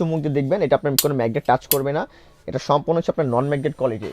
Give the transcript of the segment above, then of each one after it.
চুমুক দিয়ে দেখবেন, এটা আপনার কোনো ম্যাগনেট টাচ করবে না। এটা সম্পূর্ণ হচ্ছে আপনার নন ম্যাগনেট কোয়ালিটি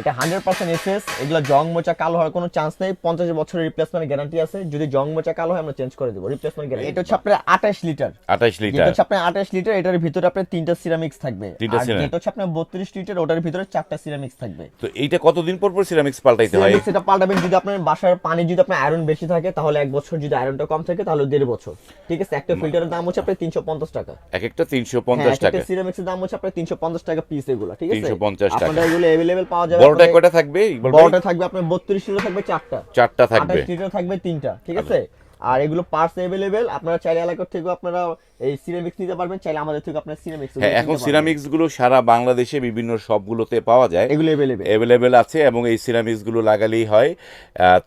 এটা হান্ড্রেড পার্সেন্ট এসএস এগুলো জং মোচা কালো হওয়ার কোনো চান্স নেই পঞ্চাশ বছরের রিপ্লেসমেন্ট গ্যারান্টি আছে যদি জং মোচা কালো হয় আমরা চেঞ্জ করে দেবো রিপ্লেসমেন্ট গ্যারান্টি এটা হচ্ছে আপনার আঠাশ লিটার আঠাশ লিটার হচ্ছে আপনার আঠাশ লিটার এটার ভিতরে আপনার তিনটা সিরামিক্স থাকবে। আর ceramic। হচ্ছে আপনার বত্রিশ লিটার ওটার ভিতরে চারটা সিরামিক্স থাকবে। তো এইটা কতদিন পর পর সিরামিক্স পাল্টাইতে হয়? এটা পাল্টাবেন যদি আপনার বাসার পানি যদি আপনার আয়রন বেশি থাকে তাহলে এক বছর যদি আয়রনটা কম থাকে তাহলে দেড় বছর। ঠিক আছে? একটা ফিল্টারের দাম হচ্ছে আপনার তিনশো পঞ্চাশ টাকা। এক একটা তিনশো পঞ্চাশ হ্যাঁ, টাকা। একটা সিরামিক্সের দাম হচ্ছে আপনার তিনশো পঞ্চাশ টাকা পিস এগুলো ঠিক আছে? 350 টাকা। আপনাদের এগুলো অ্যাভেলেবেল পাওয়া যাবে। বড়টা কয়টা থাকবে বড়টা? থাকবে আপনার বত্রিশ লিটার থাকবে চারটা। চারটা থাকবে। আঠাশ লিটার থাকবে তিনটা ঠিক আছে? আর এগুলো পার্টস अवेलेबल আপনারা চাইলে এলাকার থেকে আপনারা এই সিরামিক্স নিতে পারবেন চাইলে আমাদের থেকে আপনার সিরামিক্স হ্যাঁ এখন সিরামিক্সগুলো সারা বাংলাদেশে বিভিন্ন সবগুলোতে পাওয়া যায়। এগুলো অ্যাভেলেবেল অ্যাভেলেবেল আছে এবং এই সিরামিক্সগুলো লাগালেই হয়।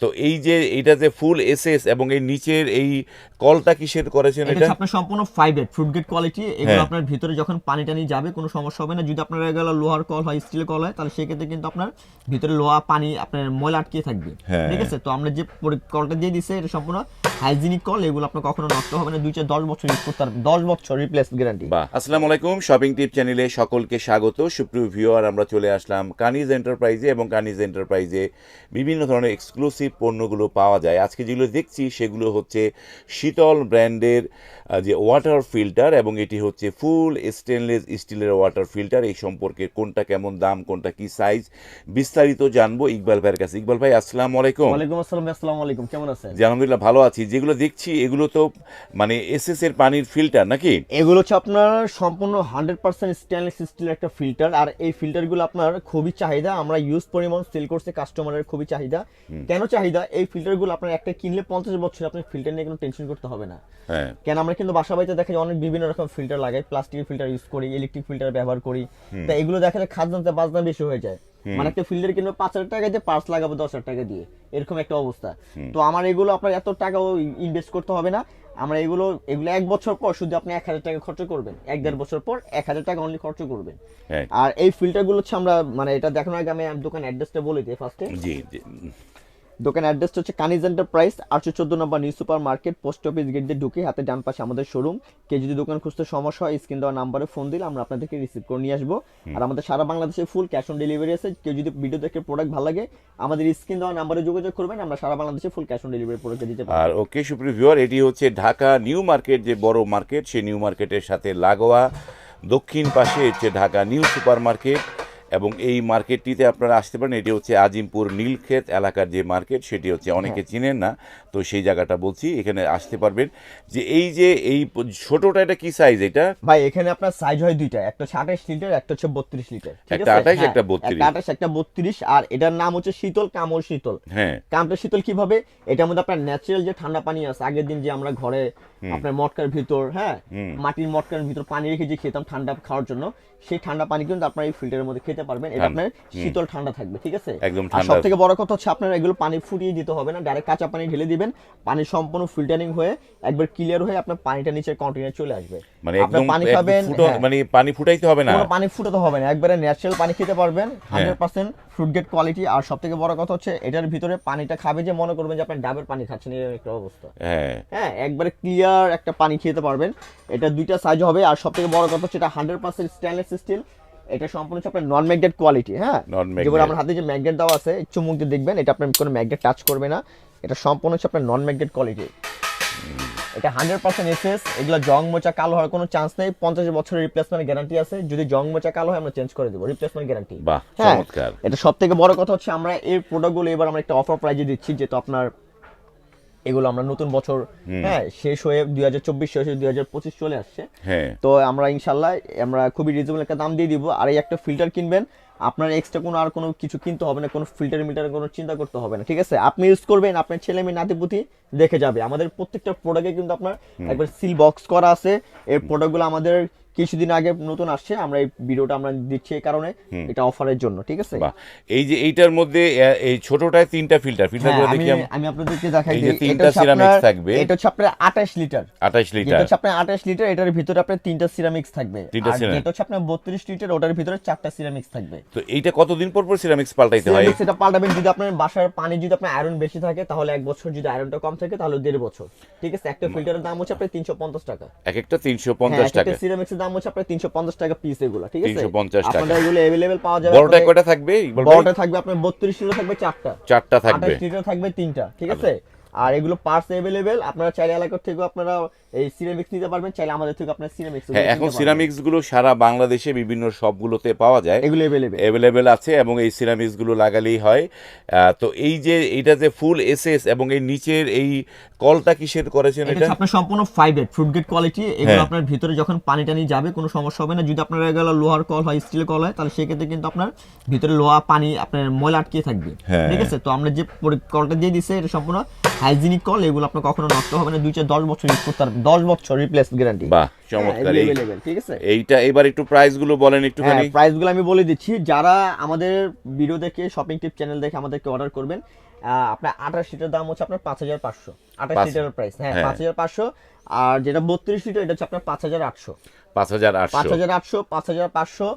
তো এই যে এইটা যে ফুল এসএস এবং এই নিচের এই কলটা কিসের করেছেন এটা এটা? আপনার সম্পূর্ণ ফাইবার ফ্রুট গেট কোয়ালিটি এগুলো হ্যাঁ। আপনার ভিতরে যখন পানি টানি যাবে কোনো সমস্যা হবে না। যদি আপনার এগুলো লোহার কল হয় স্টিলের কল হয় তাহলে সেক্ষেত্রে কিন্তু আপনার ভিতরে লোহা পানি আপনার ময়লা আটকে থাকবে। হ্যাঁ। ঠিক আছে? তো আমরা যে কলটা দিয়ে দিছে এটা সম্পূর্ণ হাইজিনিক কল। এগুলো আপনার কখনো নষ্ট হবে না। দুই চার দশ বছর ইউজ করতে পারবেন। দশ বছর রিপ্লেস গ্যারান্টি আসসালামু আলাইকুম শপিং টিপ চ্যানেলে সকলকে স্বাগত। সুপ্রিয় ভিউয়ার আমরা চলে আসলাম কানিজ এন্টারপ্রাইজে এবং কানিজ এন্টারপ্রাইজে বিভিন্ন ধরনের এক্সক্লুসিভ পণ্যগুলো পাওয়া যায়। আজকে যেগুলো দেখছি সেগুলো হচ্ছে শীতল ব্র্যান্ডের যে ওয়াটার ফিল্টার এবং এটি হচ্ছে ফুল স্টেনলেস স্টিলের ওয়াটার ফিল্টার এই সম্পর্কে কোনটা কেমন দাম কোনটা কি সাইজ বিস্তারিত জানব ইকবাল ভাইয়ের কাছে। ইকবাল ভাই আসসালামু আলাইকুম। ওয়ালাইকুম আসসালাম আসসালামু আলাইকুম। কেমন আছেন? জি আলহামদুলিল্লাহ ভালো আছি। যেগুলো দেখছি এগুলো তো মানে এসএস এর পানির ফিল্টার নাকি? এগুলো হচ্ছে আপনার সম্পূর্ণ হান্ড্রেড পার্সেন্ট স্টেনলেস স্টিলের একটা ফিল্টার আর এই ফিল্টারগুলো আপনার খুবই চাহিদা আমরা ইউজ পরিমাণ সেল করছে কাস্টমারের খুবই চাহিদা। কেন চাহিদা? এই ফিল্টারগুলো আপনার একটা কিনলে পঞ্চাশ বছর আপনার ফিল্টার নিয়ে কোনো টেনশন করতে হবে না। হ্যাঁ। কেন আমরা কিন্তু বাসা বাড়িতে দেখা যায় অনেক বিভিন্ন রকম ফিল্টার লাগাই প্লাস্টিকের ফিল্টার ইউজ করি ইলেকট্রিক ফিল্টার ব্যবহার করি। তা এগুলো দেখা যায় খাজনাতে বাজনা বেশি হয়ে যায়। মানে একটা ফিল্টার কিনবে পাঁচ হাজার টাকা দিয়ে পার্স লাগাবো দশ হাজার টাকা দিয়ে। এরকম একটা অবস্থা। তো আমার এগুলো আপনার এত টাকাও ইনভেস্ট করতে হবে না। আমরা এগুলো এগুলো এক বছর পর শুধু আপনি এক হাজার টাকা খরচ করবেন। এক দেড় বছর পর এক হাজার টাকা অনলি খরচ করবেন। আর এই ফিল্টারগুলো হচ্ছে আমরা মানে এটা দেখানোর আগে আমি দোকান অ্যাড্রেসটা বলে দিই ফার্স্টে জি জি। দোকান অ্যাড্রেসটা হচ্ছে কানিজ এন্টারপ্রাইজ আটশো চোদ্দ number new super market post office gate দিয়ে ঢুকে হাতে ডান পাশে আমাদের শোরুম কে যদি দোকান খুঁজতে সমস্যা হয় স্ক্রিন দেওয়া নাম্বারে ফোন দিলে আমরা আপনাদেরকে রিসিভ করে নিয়ে আসব। আর আমাদের সারা বাংলাদেশে ফুল ক্যাশ অন ডেলিভারি আছে। কেউ যদি ভিডিও দেখে প্রোডাক্ট ভালো লাগে আমাদের স্ক্রিন দেওয়া নাম্বারে যোগাযোগ করবেন আমরা সারা বাংলাদেশে full cash on delivery product দিতে পারি আর ওকে সুপ্রিয় এটি হচ্ছে ঢাকা নিউ মার্কেট যে বড় মার্কেট সেই নিউ মার্কেটের সাথে লাগোয়া। দক্ষিণ পাশে হচ্ছে ঢাকা নিউ সুপার মার্কেট এবং এই মার্কেটটিতে আপনারা আসতে পারেন এটি হচ্ছে আজিমপুর নীলক্ষেত এলাকার যে মার্কেট সেটি হচ্ছে অনেকে চিনেন না তো সেই জায়গাটা বলছি এখানে আসতে পারবেন। যে এই যে এই ছোটটা এটা কি সাইজ এটা? ভাই এখানে আপনার সাইজ হয় দুইটা একটা আঠাশ লিটার একটা হচ্ছে বত্রিশ লিটার একটা 28, হ্যাঁ, একটা 32 একটা আঠাশ একটা বত্রিশ আর এটার নাম হচ্ছে শীতল কামড় শীতল। হ্যাঁ। কামটা শীতল কীভাবে? এটার মধ্যে আপনার ন্যাচারাল যে ঠান্ডা পানি আছে আগের দিন যে আমরা ঘরে আপনার মটকার ভিতর হ্যাঁ মাটির মটকার ভিতর পানি রেখে যে খেতাম ঠান্ডা খাওয়ার জন্য সেই ঠান্ডা পানি কিন্তু আপনার এই ফিল্টারের মধ্যে খেতে পারবেন এটা আপনার শীতল ঠান্ডা থাকবে ঠিক আছে? একদম আর ঠান্ডা। সব থেকে বড় কথা হচ্ছে আপনার এগুলো পানি ফুটিয়ে দিতে হবে না ডাইরেক্ট কাঁচা পানি ঢেলে দিবেন পানি সম্পূর্ণ ফিল্টারিং হয়ে একবার ক্লিয়ার হয়ে আপনার পানিটা নিচে কন্টিনিউ চলে আসবে। মানে একদম পানি ফুটো- হ্যাঁ। মানে পানি ফুটাইতে হবে না? পানি ফুটাতে হবে না একবারে ন্যাচারাল পানি খেতে পারবেন হ্যাঁ। Hundred percent food grade quality আর সব থেকে বড় কথা হচ্ছে এটার ভিতরে পানিটা খাবে যে মনে করবেন যে আপনার ডাবের পানি খাচ্ছেন এরকম একটা অবস্থা। হ্যাঁ। হ্যাঁ একবারে ক্লিয়ার একটা পানি খেতে পারবেন এটা দুইটা সাইজ হবে। আর সব থেকে বড় কথা হচ্ছে এটা হান্ড্রেড পার্সেন্ট স্টেনলেস স্টিল এটা সম্পূর্ণ হচ্ছে আপনার নন ম্যাগনেট কোয়ালিটি হ্যাঁ। যেগুলো আমার হাতে যে ম্যাগনেট দেওয়া আছে চুমুক দিয়ে দেখবেন এটা আপনার কোনো ম্যাগনেট টাচ করবে না। এটা সম্পূর্ণ হচ্ছে আপনার নন ম্যাগনেট কোয়ালিটি এটা হান্ড্রেড পার্সেন্ট এসএস এগুলো জং মোচা কালো হওয়ার কোনো চান্স নেই। পঞ্চাশ বছরের রিপ্লেসমেন্ট গ্যারান্টি আছে। যদি জং মোচা কালো হয় আমরা চেঞ্জ করে দেবো রিপ্লেসমেন্ট গ্যারান্টি বাহ হ্যাঁ। এটা সব থেকে বড় কথা হচ্ছে আমরা এই প্রোডাক্টগুলো এবার আমরা একটা অফার প্রাইজে দিচ্ছি যেহেতু আপনার এগুলো আমরা নতুন বছর হ্যাঁ শেষ হয়ে দুই হাজার চব্বিশ শেষ হয়ে দুই হাজার পঁচিশ চলে আসছে। হ্যাঁ। তো আমরা ইনশাল্লাহ আমরা খুবই রিজনেবল একটা দাম দিয়ে দিব। আর এই একটা ফিল্টার কিনবেন আপনার এক্সট্রা কোনো আর কোনো কিছু কিনতে হবে না কোনো ফিল্টার মিটার কোনো চিন্তা করতে হবে না ঠিক আছে? আপনি ইউজ করবেন আপনার ছেলে মেয়ে নাতিপুতি দেখে যাবে। আমাদের প্রত্যেকটা প্রোডাক্টে কিন্তু আপনার একবার সিল বক্স করা আছে। এই প্রোডাক্টগুলো আমাদের কিছুদিন আগে নতুন আসছে আমরা এই ভিডিওটা আমরা দিচ্ছি এই কারণে এটা অফারের জন্য ঠিক আছে? এই যে এইটার মধ্যে এই ছোটটায় তিনটা ফিল্টার ফিল্টার আমি দেখি আম- আপনাদেরকে দেখাই দিই। তিনটা এটা ceramics থাকবে। এটা হচ্ছে আপনার 28 লিটার আঠাশ যেটা লিটার হচ্ছে আপনার 28 লিটার এটার ভিতরে আপনার তিনটা সিরামিক্স থাকবে। আর। যেটা হচ্ছে আপনার 32 লিটার ওটার ভিতরে চারটা সিরামিক্স থাকবে। তো এইটা কতদিন পর পর সিরামিক্স পাল্টাইতে হয়? এটা পাল্টাবেন যদি আপনার বাসার পানি যদি আপনার আয়রন বেশি থাকে তাহলে এক বছর যদি আয়রনটা কম থাকে তাহলে দেড় বছর। ঠিক আছে? একটা ফিল্টারের দাম হচ্ছে আপনার তিনশো পঞ্চাশ টাকা। এক একটা তিনশো পঞ্চাশ হ্যাঁ, টাকা। সিরামিক্সের দাম হচ্ছে আপনার তিনশো পঞ্চাশ টাকা পিস এগুলো ঠিক আছে? 350 টাকা। আপনাদের এগুলো অ্যাভেলেবেল পাওয়া যাবে বড়টা কয়টা থাকবে বড়টা থাকবে আপনার বত্রিশ লিটার থাকবে চারটা। চারটা থাকবে। লিটার থাকবে তিনটা ঠিক আছে? আর এগুলো পার্টস অ্যাভেলেবেল আপনারা চাইলে এলাকা থেকে আপনারা এই সিরামিক্স নিতে পারবেন চাইলে আমাদের থেকে আপনার সিরামিক্স হ্যাঁ এখন সিরামিক্সগুলো সারা বাংলাদেশে বিভিন্ন সবগুলোতে পাওয়া যায়। এগুলো অ্যাভেলেবেল অ্যাভেলেবেল আছে এবং এই সিরামিক্সগুলো লাগালেই হয়। তো এই যে এইটা যে ফুল এসএস এবং এই নিচের এই কলটা কিসের করেছেন এটা এটা? আপনার সম্পূর্ণ ফাইবার ফ্রুট গেট কোয়ালিটি এগুলো হ্যাঁ। আপনার ভিতরে যখন পানি টানি যাবে কোনো সমস্যা হবে না। যদি আপনার এগুলো লোহার কল হয় স্টিলের কল হয় তাহলে সেক্ষেত্রে কিন্তু আপনার ভিতরে লোহা পানি আপনার ময়লা আটকে থাকবে। হ্যাঁ। ঠিক আছে? তো আমরা যে কলটা দিয়ে দিছে এটা সম্পূর্ণ হাইজিনিক কল এগুলো আপনার কখনো নষ্ট হবে না। দুই চার দশ বছর ইউজ করতে পারবেন। দশ বছর রিপ্লেস গ্যারান্টি বাহ চমৎকার। ঠিক আছে? এইটা এবার একটু প্রাইসগুলো বলেন একটুখানি। হ্যাঁ প্রাইসগুলো আমি বলে দিচ্ছি। যারা আমাদের ভিডিও দেখে শপিং টিপ চ্যানেল দেখে আমাদেরকে অর্ডার করবেন আহ, আপনার আঠাশ লিটার দাম হচ্ছে আপনার পাঁচ হাজার পাঁচশো। আঠাশ লিটারের প্রাইস হ্যাঁ হ্যাঁ। পাঁচ হাজার পাঁচশো। আর যেটা বত্রিশ লিটার এটা হচ্ছে আপনার পাঁচ হাজার আটশো। পাঁচ হাজার আটশো। পাঁচ হাজার পাঁচশো।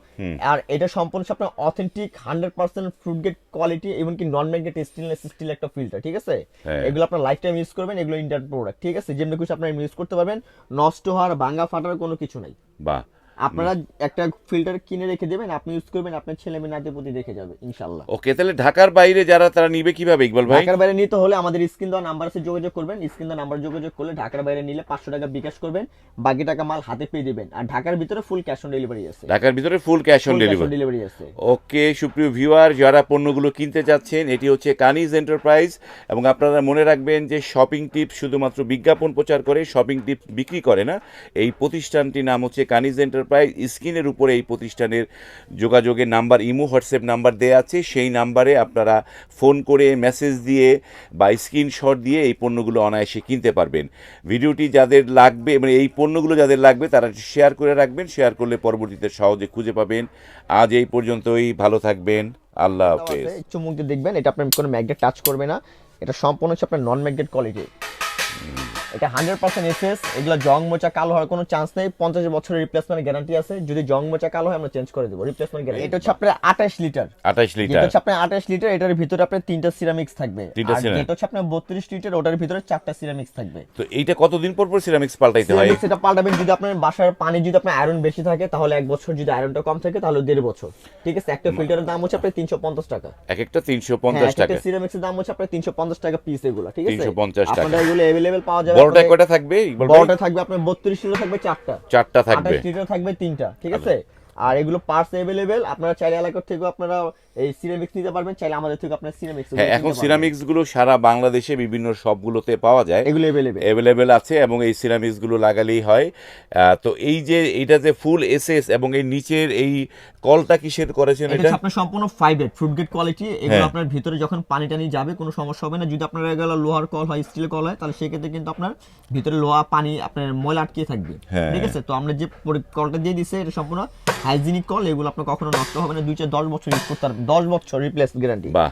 আর এটা সম্পূর্ণ আপনার authentic hundred percent food grade quality এমনকি নন ম্যাগনেট স্টেনলেস স্টিল একটা ফিল্টার ঠিক আছে? হ্যাঁ। এগুলো আপনার লাইফ টাইম ইউজ করবেন এগুলো ইন্ডিয়ান প্রোডাক্ট ঠিক আছে? যেমনি কিছু আপনার ইউজ করতে পারবেন। নষ্ট হওয়ার ভাঙ্গা ফাটার কোনো কিছু নাই। বাহ। আপনারা একটা ফিল্টার কিনে রেখে দেবেন আপনি ইউজ করবেন আপনার ছেলে মেয়ে নাতি প্রতি দেখে যাবে ইনশাল্লাহ ওকে তাহলে ঢাকার বাইরে যারা তারা নিবে কীভাবে ইকবাল ভাই? ঢাকার বাইরে নিতে হলে আমাদের স্ক্রিন দেওয়া নাম্বার আছে যোগাযোগ করবেন। স্ক্রিন দেওয়া নাম্বার যোগাযোগ করলে ঢাকার বাইরে নিলে পাঁচশো টাকা বিকাশ করবেন। বাকি টাকা মাল হাতে পেয়ে দিবেন। আর ঢাকার ভিতরে ফুল ক্যাশ অন ডেলিভারি আছে। ঢাকার ভিতরে ফুল ক্যাশ অন ডেলিভারি আছে। ওকে সুপ্রিয় ভিউয়ার যারা পণ্যগুলো কিনতে যাচ্ছেন এটি হচ্ছে কানিজ এন্টারপ্রাইজ এবং আপনারা মনে রাখবেন যে শপিং টিপ শুধুমাত্র বিজ্ঞাপন প্রচার করে শপিং টিপ বিক্রি করে না এই প্রতিষ্ঠানটির নাম হচ্ছে কানিজ এন্টারপ্রাইজ স্ক্রিনের উপরে এই প্রতিষ্ঠানের যোগাযোগের নাম্বার ইমো হোয়াটসঅ্যাপ নাম্বার দেওয়া আছে। সেই নাম্বারে আপনারা ফোন করে মেসেজ দিয়ে বা স্ক্রিনশট দিয়ে এই পণ্যগুলো অনায়াসে কিনতে পারবেন। ভিডিওটি যাদের লাগবে মানে এই পণ্যগুলো যাদের লাগবে তারা শেয়ার করে রাখবেন। শেয়ার করলে পরবর্তীতে সহজে খুঁজে পাবেন। আজ এই পর্যন্তই ভালো থাকবেন। আল্লাহ হাফেজ। চুমুক দিয়ে দেখবেন এটা আপনার কোনো ম্যাগনেট টাচ করবে না এটা সম্পূর্ণ হচ্ছে আপনার নন ম্যাগনেট কোয়ালিটি এটা হান্ড্রেড পার্সেন্ট এসএস এগুলো জং মোচা কালো হওয়ার কোনো চান্স নেই পঞ্চাশ বছরের রিপ্লেসমেন্ট গ্যারান্টি আছে যদি জং মোচা কালো হয় আমরা চেঞ্জ করে দেবো রিপ্লেসমেন্ট গ্যারান্টি এটা হচ্ছে আপনার আঠাশ লিটার আঠাশ লিটার হচ্ছে আপনার আঠাশ লিটার এটার ভিতরে আপনার তিনটা সিরামিক্স থাকবে। আর ceramic। হচ্ছে আপনার বত্রিশ লিটার ওটার ভিতরে চারটা সিরামিক্স থাকবে। তো এইটা কতদিন পর পর সিরামিক্স পাল্টাইতে হয়? এটা পাল্টাবেন যদি আপনার বাসার পানি যদি আপনার আয়রন বেশি থাকে তাহলে এক বছর যদি আয়রনটা কম থাকে তাহলে দেড় বছর। ঠিক আছে? একটা ফিল্টারের দাম হচ্ছে আপনার তিনশো পঞ্চাশ টাকা। এক একটা তিনশো পঞ্চাশ হ্যাঁ, টাকা সিরামিক্সের দাম হচ্ছে আপনার তিনশো পঞ্চাশ টাকা পিস এগুলো ঠিক আছে? 350 টাকা। আপনাদের এগুলো অ্যাভেলেবেল পাওয়া যাবে। বড়টা কয়টা থাকবে? বারোটা বড়টা থাকবে আপনার বত্রিশ লিটার থাকবে চারটা। চারটা থাকবে। আঠাশ লিটার থাকবে তিনটা ঠিক আছে? আর এগুলো পার্টস অ্যাভেলেবেল আপনারা চাইলে এলাকা থেকে আপনারা এই সিরামিক্স নিতে পারবেন চাইলে আমাদের থেকে আপনার সিরামিক্স হ্যাঁ এখন সিরামিক্সগুলো সারা বাংলাদেশে বিভিন্ন সবগুলোতে পাওয়া যায়। এগুলো অ্যাভেলেবেল অ্যাভেলেবেল আছে এবং এই সিরামিক্সগুলো লাগালেই হয়। তো এই যে এইটা যে ফুল এসএস এবং এই নিচের এই কলটা কিসের করেছেন এটা এটা? আপনার সম্পূর্ণ ফাইবার ফ্রুট গ্রেড কোয়ালিটি এগুলো হ্যাঁ। আপনার ভিতরে যখন পানি টানি যাবে কোনো সমস্যা হবে না। যদি আপনার এগুলো লোহার কল হয় স্টিলের কল হয় তাহলে সেক্ষেত্রে কিন্তু আপনার ভিতরে লোহা পানি আপনার ময়লা আটকে থাকবে। হ্যাঁ। ঠিক আছে? তো আমরা যে কলটা দিয়ে দিছে এটা সম্পূর্ণ হাইজিনিক কল এগুলো আপনার কখনো নষ্ট হবে না। দুই চার দশ বছর ইউজ করতে পারবেন। দশ বছর রিপ্লেস গ্যারান্টি